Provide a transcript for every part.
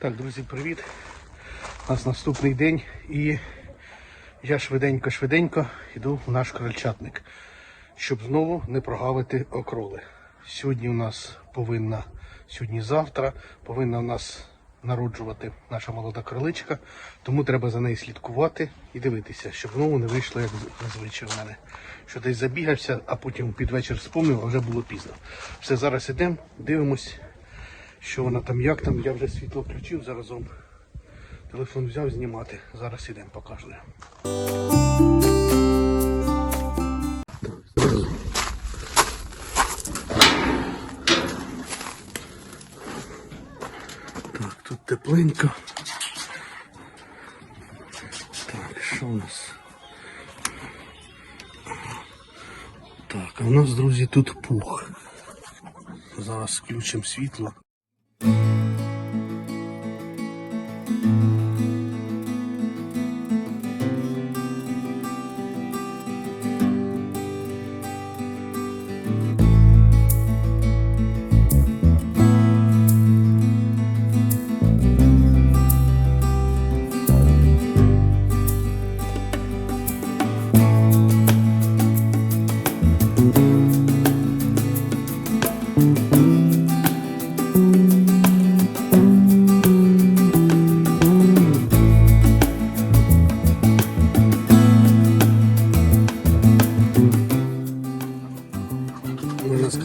Так, друзі, привіт. У нас наступний день і я швиденько-швиденько йду в наш крольчатник, щоб знову не прогавити окроли. Сьогодні у нас повинна, сьогодні-завтра повинна у нас народжувати наша молода кроличка, тому треба за нею слідкувати і дивитися, щоб знову не вийшло, як зазвичай в мене. Що десь забігався, а потім під вечір спомнив, а вже було пізно. Все, зараз ідемо, дивимось, що вона там, як там. Я вже світло включив заразом. Телефон взяв знімати. Зараз ідемо, покажу. Так, тут тепленько. Так, що у нас? Так, а у нас, друзі, тут пух. Зараз включимо світло.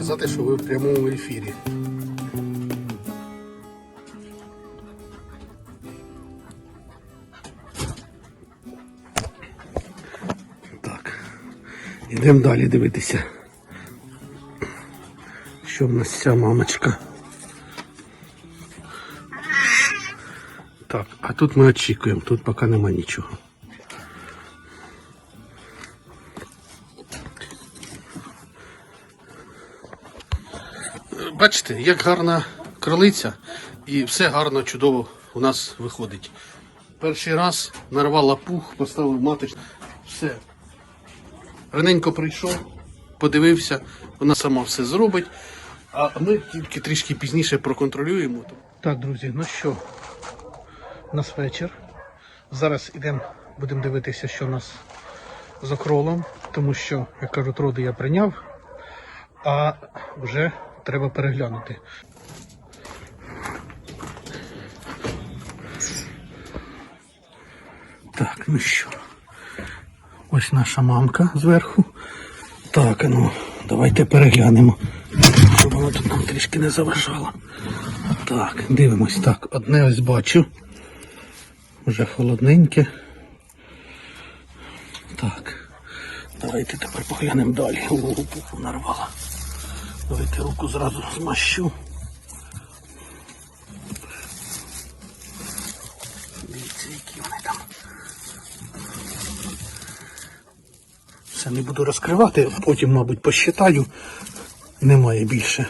Можна сказати, що ви в прямому ефірі. Так. Йдемо далі дивитися. Що в нас ця мамочка? Так, а тут ми очікуємо, тут поки нема нічого. Бачите, як гарна кролиця, і все гарно, чудово у нас виходить. Перший раз нарвала пух, поставив маточку, все. Раненько прийшов, подивився, вона сама все зробить, а ми тільки трішки пізніше проконтролюємо. Так, друзі, ну що, у нас вечір. Зараз ідемо, будемо дивитися, що у нас з окролом, тому що, як кажуть, роди я прийняв а вже треба переглянути. Так, ну що. Ось наша мамка зверху. Так, ну, давайте переглянемо, щоб вона тут нам трішки не заважала. Так, дивимось. Так, одне ось бачу. Вже холодненьке. Так. Давайте тепер поглянемо далі. О, нарвала. Давайте руку зразу змащу. Дивіться, які вони там. Все не буду розкривати, потім, мабуть, посчитаю. Немає більше.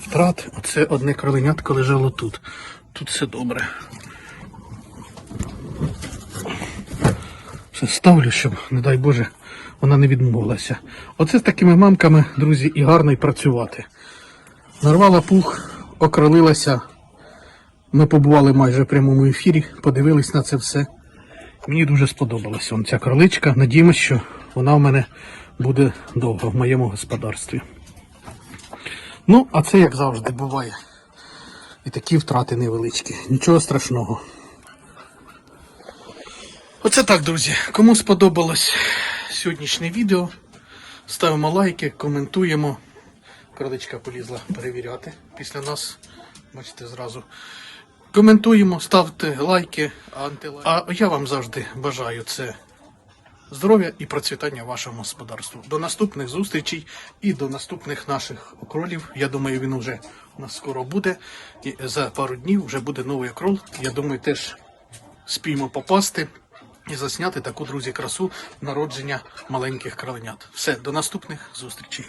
Втрат. Оце одне кроленятко лежало тут. Тут все добре. Все ставлю, щоб, не дай Боже, вона не відмовилася. Оце з такими мамками, друзі, і гарно й працювати. Нарвала пух, окролилася. Ми побували майже в прямому ефірі, подивились на це все. Мені дуже сподобалася вон ця кроличка. Надіємося, що вона в мене буде довго в моєму господарстві. Ну, а це як завжди буває. І такі втрати невеличкі. Нічого страшного. Оце так, друзі. Кому сподобалось сьогоднішнє відео, ставимо лайки, коментуємо. Кроличка полізла перевіряти після нас. Бачите, зразу. Коментуємо, ставте лайки, антилайки. А я вам завжди бажаю це здоров'я і процвітання вашому господарству. До наступних зустрічей і до наступних наших окролів. Я думаю, він уже у нас скоро буде. І за пару днів вже буде новий окрол. Я думаю, теж спіймо попасти і засняти таку, друзі, красу народження маленьких краленят. Все, до наступних зустрічей.